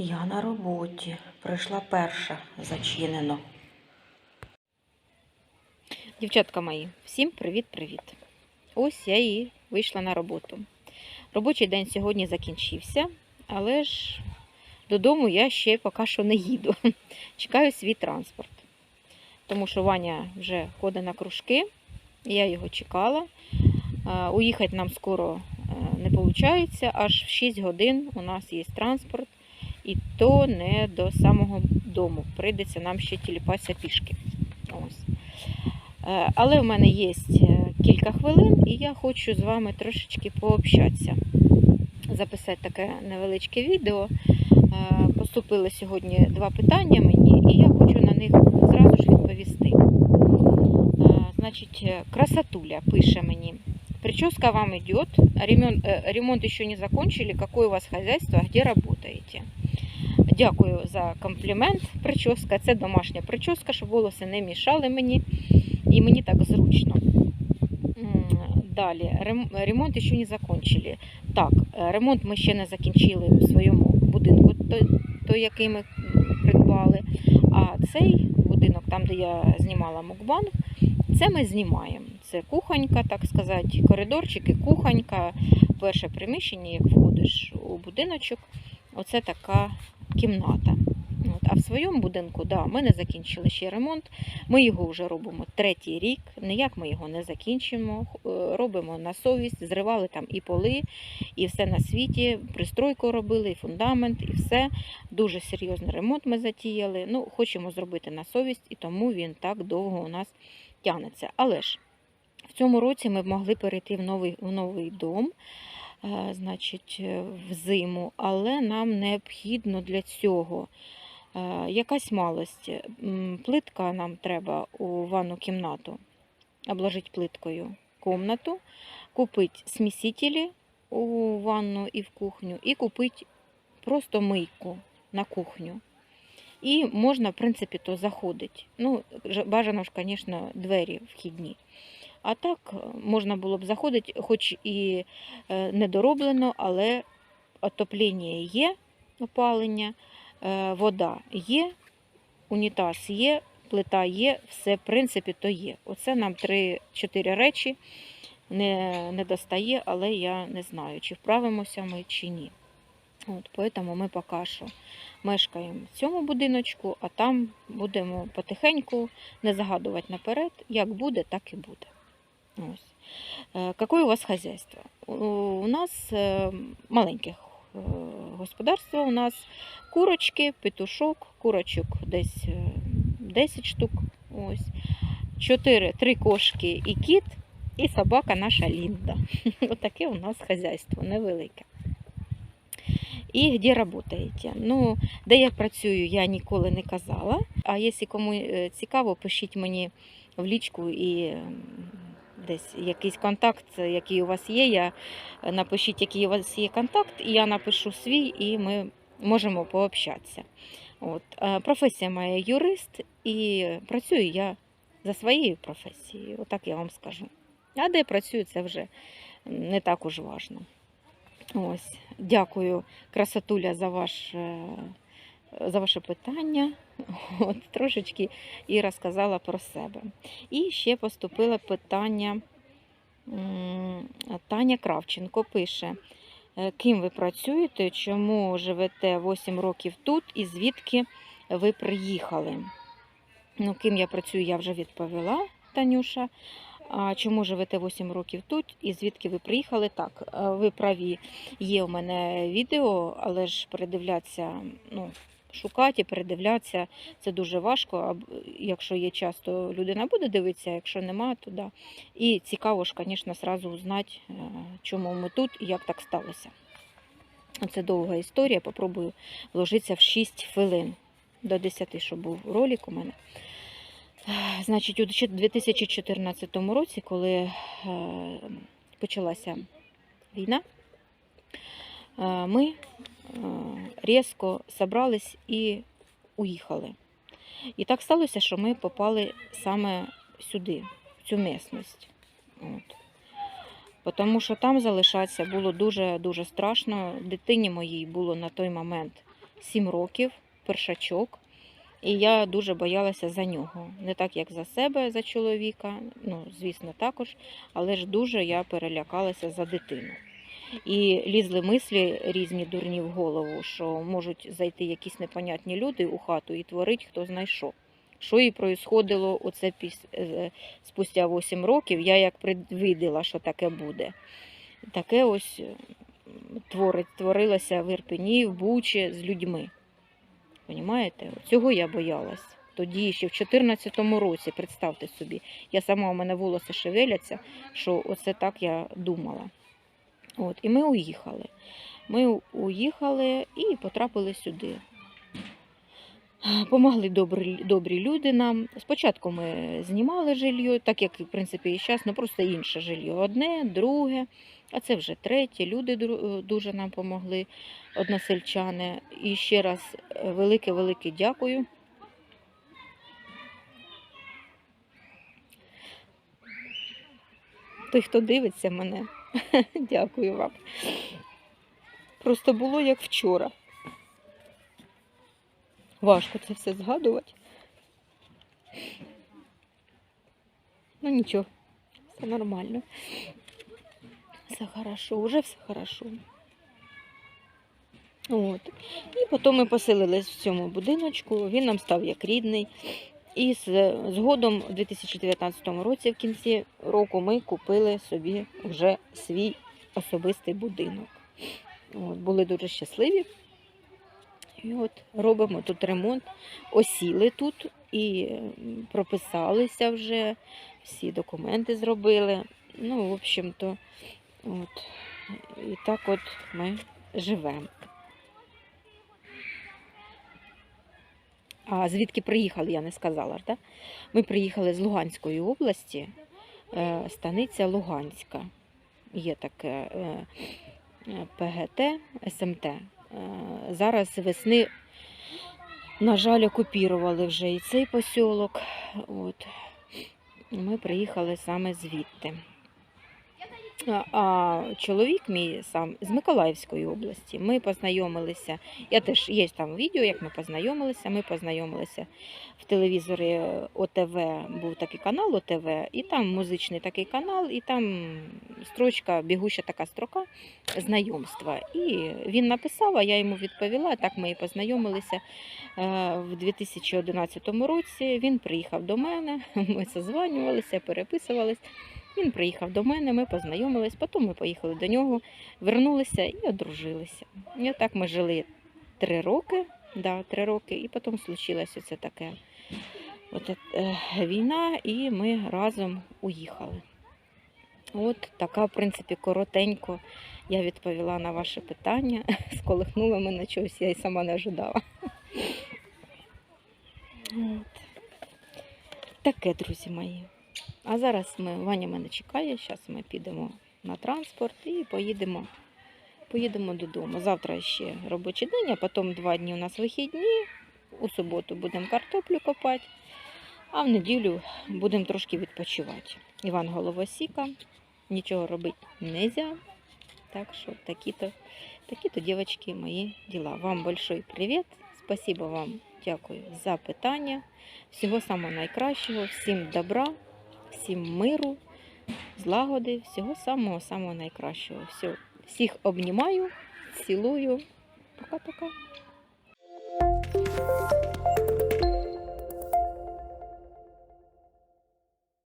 Я на роботі. Прийшла перша зачинено. Дівчатка мої, всім привіт-привіт. Ось я і вийшла на роботу. Робочий день сьогодні закінчився, але ж додому я ще поки що не їду. Чекаю свій транспорт. Тому що Ваня вже ходить на кружки, я його чекала. Уїхати нам скоро е, не виходить, аж в 6 годин у нас є транспорт, і то не до самого дому. Прийдеться нам ще тіліпатися пішки. Ось. Е, Але в мене є кілька хвилин, і я хочу з вами трошечки пообщатися. Записати таке невеличке відео. Е, Поступили сьогодні два питання мені, і я хочу на них зразу ж відповісти. Е, Значить, е, красотуля пише мені. Прическа вам идет, ремонт, э, ремонт еще не закончили, какое у вас хозяйство, где работаете? Дякую за комплімент. Прическа, це домашня прическа, щоб волоси не мішали мені, і мені так зручно. Далі, ремонт ще не закончили. Так, е, ремонт ми ще не закінчили у своєму будинку, той, який ми придбали. А цей будинок, там, де я знімала мукбанг, це ми знімаємо. Це кухонька, так сказати, коридорчик і кухонька. Перше приміщення, як входиш у будиночок, оце така кімната. От. А в своєму будинку, да, ми не закінчили ще ремонт. Ми його вже робимо третій рік. Ніяк ми його не закінчимо. Е, Робимо на совість, зривали там і поли, і все на світі. Пристройку робили, і фундамент, і все. Дуже серйозний ремонт ми затіяли. Ну, хочемо зробити на совість, і тому він так довго у нас тягнеться. Але ж в цьому році ми могли перейти в новий, в новий дом. Е, Значить, е, в зиму, але нам необхідно для цього Е, якась малость. Плитка нам треба у ванну кімнату, обложити плиткою комнату, купити смісителі у ванну і в кухню, і купити просто мийку на кухню. І можна, в принципі, то заходити. Ну, бажано ж, звісно, двері вхідні. А так е, можна було б заходити, хоч і е, недороблено, але отоплення є, опалення е, вода є, унітаз є, плита є, все, в принципі, то є. Оце нам 3-4 речі не, не достає, але я не знаю, чи вправимося ми, чи ні. От, поэтому ми поки що мешкаємо в цьому будиночку, а там будемо потихеньку не загадувати наперед. Як буде, так і буде. Ось. Е, Какое у вас хозяйство? У- нас е, маленьке е, господарство. У нас курочки, петушок, курочок десь е, 10 штук. Ось. Чотири, три кошки і кіт, і собака наша Лінда. Отаке у нас хазяйство невелике. І де працюєте? Ну, де я працюю, я ніколи не казала. А якщо кому е, цікаво, пишіть мені в лічку і десь якийсь контакт, який у вас є. Я е, напишіть, який у вас є контакт, і я напишу свій, і ми можемо пообщатися. От. е, Професія моя юрист, і працюю я за своєю професією, отак я вам скажу. А де працюю, це вже не так уж важно. Ось, дякую, красотуля, за ваш. е, За ваше питання, От, трошечки і розказала про себе. І ще поступило питання. Таня Кравченко пише: Е, Ким ви працюєте, чому живете 8 років тут і звідки ви приїхали? Ну, ким я працюю, я вже відповіла, Танюша. А чому живете 8 років тут і звідки ви приїхали? Так, е, ви праві, є у мене відео, але ж передивлятися, ну, шукати передивлятися це дуже важко. Якщо є час, то людина буде дивитися, а якщо нема, то да. І цікаво ж, звісно, зразу узнати, е, чому ми тут і як так сталося. Це довга історія, попробую вложитися в 6 хвилин до 10, щоб був ролик у мене. Значить, у 2014 році, коли е, почалася війна, е, ми різко зібрались і уїхали. І так сталося, що ми попали саме сюди, в цю місцевість. От. Тому що там залишатися було дуже-дуже страшно. Дитині моїй було на той момент 7 років, першачок. І я дуже боялася за нього. Не так, як за себе, за чоловіка, ну, звісно, також, але ж дуже я перелякалася за дитину. І лізли мислі різні дурні в голову, що можуть зайти якісь непонятні люди у хату і творить хто знайшов. Що і проїсходило оце піс... е, спустя 8 років, я як предвиділа, що таке буде. Таке ось е, творить, творилося в Ірпені, в Бучі з людьми. Понімаєте? Цього я боялась. Тоді ще в 2014 році, представте собі, я сама у мене волоси шевеляться, що оце так я думала. От, і ми уїхали. Ми уїхали і потрапили сюди. Помогли добрі, добрі люди нам. Спочатку ми знімали жилье, так як, в принципі, і зараз, ну просто інше жилье. Одне, друге, а це вже третє. Люди дуже нам помогли, односельчани. І ще раз е, велике-велике дякую. Той, хто дивиться мене, дякую вам. Просто було як вчора. Важко це все згадувати. Ну нічого, все нормально. Все хорошо, уже все хорошо. От. І потім ми поселились в цьому будиночку, він нам став як рідний. І згодом у 2019 році, в кінці року, ми купили собі вже свій особистий будинок. От, були дуже щасливі. І от робимо тут ремонт, осіли тут і прописалися вже, всі документи зробили. Ну, в общем-то, от. І так от ми живемо. А звідки приїхали, я не сказала, так? Ми приїхали з Луганської області, е, станиця Луганська. Є таке е, е, ПГТ, СМТ. Е, Зараз з весни, на жаль, окупірували вже і цей посілок. От. Ми приїхали саме звідти. А- А чоловік мій сам з Миколаївської області. Ми познайомилися. Я теж є там відео, як ми познайомилися. Ми познайомилися в телевізорі ОТВ, був такий канал ОТВ, і там музичний такий канал, і там строчка, бігуща така строка знайомства. І він написав, а я йому відповіла. Так ми і познайомилися Е, в 2011 році. Він приїхав до мене, ми созванювалися, переписувались. Він приїхав до мене, ми познайомились, потім ми поїхали до нього, вернулися і одружилися. І так ми жили три роки, да, три роки, і потім случилось оце таке от, е, війна, і ми разом уїхали. От така, в принципі, коротенько я відповіла на ваше питання. Сколихнула мене чогось, я й сама не ожидала. От. Таке, друзі мої. А зараз ми, Ваня мене чекає, зараз ми підемо на транспорт і поїдемо, поїдемо додому. Завтра ще робочий день, а потім два дні у нас вихідні. У суботу будемо картоплю копати, а в неділю будемо трошки відпочивати. Іван Головосіка, нічого робити не можна. Так що такі-то, такі-то, дівчатки, мої діла. Вам большой привіт. Спасибо вам, дякую за питання. Всього самого найкращого, всім добра, всім миру, злагоди, всього самого самого найкращого. Все. Всіх обнімаю, цілую. Пока-пока.